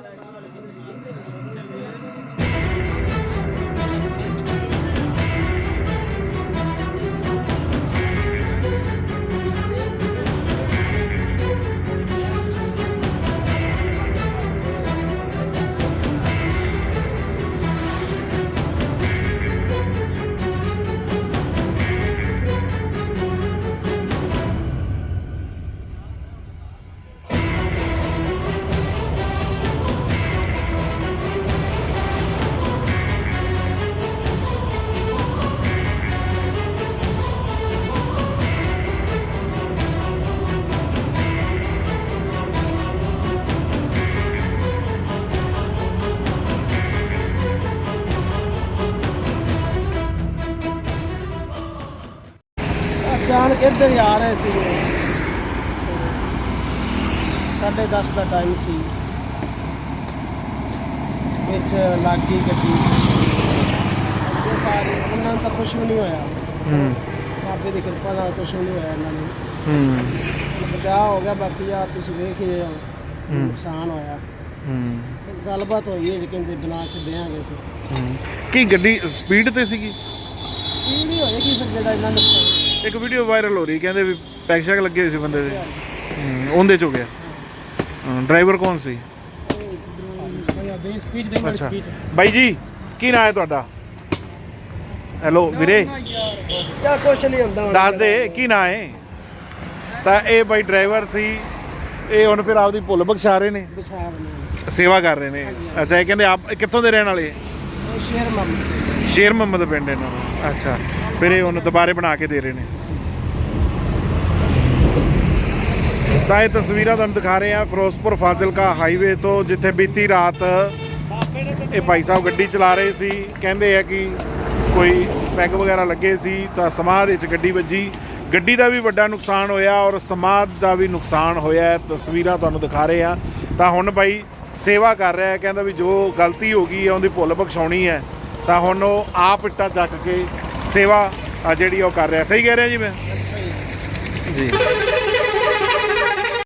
できる? ਅਚਾਨਕ ਇੱਧਰ ਹੀ ਆ ਰਹੇ ਸੀ। ਸਾਢੇ 10 ਦਾ ਟਾਈਮ ਸੀ। ਵਿੱਚ ਲੱਗੀ ਗੱਡੀ। ਅੱਗੇ ਸਾਰੇ ਉਹਨਾਂ ਨੂੰ ਤਾਂ ਕੁਝ ਵੀ ਨਹੀਂ ਹੋਇਆ। ਹੂੰ। ਬਾਬੇ ਦੀ ਕਿਰਪਾ ਨਾਲ ਕੁਝ ਵੀ ਨਹੀਂ ਹੋਇਆ ਇਹਨਾਂ ਨੂੰ। ਹੂੰ। ਬਚਾਅ ਹੋ ਗਿਆ ਬਾਕੀ ਆ ਤੁਸੀਂ ਵੇਖ ਹੀ ਰਹੇ ਹੋ। ਨੁਕਸਾਨ ਹੋਇਆ। ਹੂੰ। ਗੱਲਬਾਤ ਹੋਈ ਹੈ ਜੀ ਕਹਿੰਦੇ ਬਣਾ ਕੇ ਦੇਾਂਗੇ ਹੂੰ। ਕੀ ਗੱਡੀ ਸਪੀਡ ਤੇ ਸੀਗੀ? ਕੀ ਨਹੀਂ ਹੋਏਗੀ ਫਿਰ ਜਿਹੜਾ ਇਹਨਾਂ ਨੁਕਸਾਨ ਇੱਕ ਵੀਡੀਓ ਵਾਇਰਲ ਹੋ ਰਹੀ ਕਹਿੰਦੇ ਵੀ ਪੈਕ ਸ਼ੈਕ ਲੱਗੇ ਹੋਏ ਸੀ ਬੰਦੇ ਦੇ। ਹੂੰ, ਉਹਦੇ ਚ ਹੋ ਗਿਆ। ਡਰਾਈਵਰ ਕੌਣ ਸੀ? ਸਪੀਚ ਦੇਣ ਅੱਛਾ। ਬਾਈ ਜੀ ਕੀ ਨਾਂ ਹੈ ਤੁਹਾਡਾ? ਹੈਲੋ ਵੀਰੇ। ਚਾ ਕੁਛ ਨਹੀਂ ਹੁੰਦਾ ਹੁਣ। ਦੱਸ ਦੇ ਕੀ ਨਾਂ ਹੈ? ਤਾਂ ਇਹ ਬਾਈ ਡਰਾਈਵਰ ਸੀ ਇਹ ਹੁਣ ਫਿਰ ਆਪਦੀ ਭੁੱਲ ਬਖਸ਼ਾ ਰਹੇ ਨੇ। ਵਿਚਾਰ ਸੇਵਾ ਕਰ ਰਹੇ ਨੇ। ਅੱਛਾ ਇਹ ਕਹਿੰਦੇ ਆਪ ਕਿੱਥੋਂ ਦੇ ਰਹਿਣ ਵਾਲੇ? ਉਹ ਸ਼ੇਰ ਮੰਮ ਸ਼ੇਰ ਮੁਹੰਮਦ ਪਿੰਡ ਇਹਨਾਂ ਨੂੰ ਅੱਛਾ। ਫਿਰ ਇਹ ਹੁਣ ਦੁਬਾਰੇ ਬਣਾ ਕੇ ਦੇ ਰਹੇ ਨੇ। ਤਾਂ ਇਹ ਤਸਵੀਰਾਂ ਤੁਹਾਨੂੰ ਦਿਖਾ ਰਹੇ ਆ ਫਿਰੋਜ਼ਪੁਰ ਫਾਜ਼ਿਲਕਾ ਹਾਈਵੇ ਤੋਂ ਜਿੱਥੇ ਬੀਤੀ ਰਾਤ ਇਹ ਭਾਈ ਸਾਹਿਬ ਗੱਡੀ ਚਲਾ ਰਹੇ ਸੀ। ਕਹਿੰਦੇ ਆ ਕਿ ਕੋਈ ਪੈਗ ਵਗੈਰਾ ਲੱਗੇ ਸੀ ਤਾਂ ਸਮਾਧ ਵਿੱਚ ਗੱਡੀ ਵੱਜੀ। ਗੱਡੀ ਦਾ ਵੀ ਵੱਡਾ ਨੁਕਸਾਨ ਹੋਇਆ ਔਰ ਸਮਾਧ ਦਾ ਵੀ ਨੁਕਸਾਨ ਹੋਇਆ ਹੈ। ਤਸਵੀਰਾਂ ਤੁਹਾਨੂੰ ਦਿਖਾ ਰਹੇ ਆ ਤਾਂ ਹੁਣ ਬਾਈ ਸੇਵਾ ਕਰ ਰਿਹਾ ਹੈ। ਕਹਿੰਦਾ ਵੀ ਜੋ ਗਲਤੀ ਹੋ ਗਈ ਹੈ ਉਹਦੀ ਭੁੱਲ ਬਖਸ਼ਾਉਣੀ ਹੈ। ਤਾਂ ਹੁਣ ਉਹ ਆਪ ਇੱਟਾਂ ਚੱਕ ਕੇ ਸੇਵਾ ਜਿਹੜੀ ਉਹ ਕਰ ਰਿਹਾ। ਸਹੀ ਕਹਿ ਰਿਹਾ ਜੀ ਮੈਂ? ਜੀ।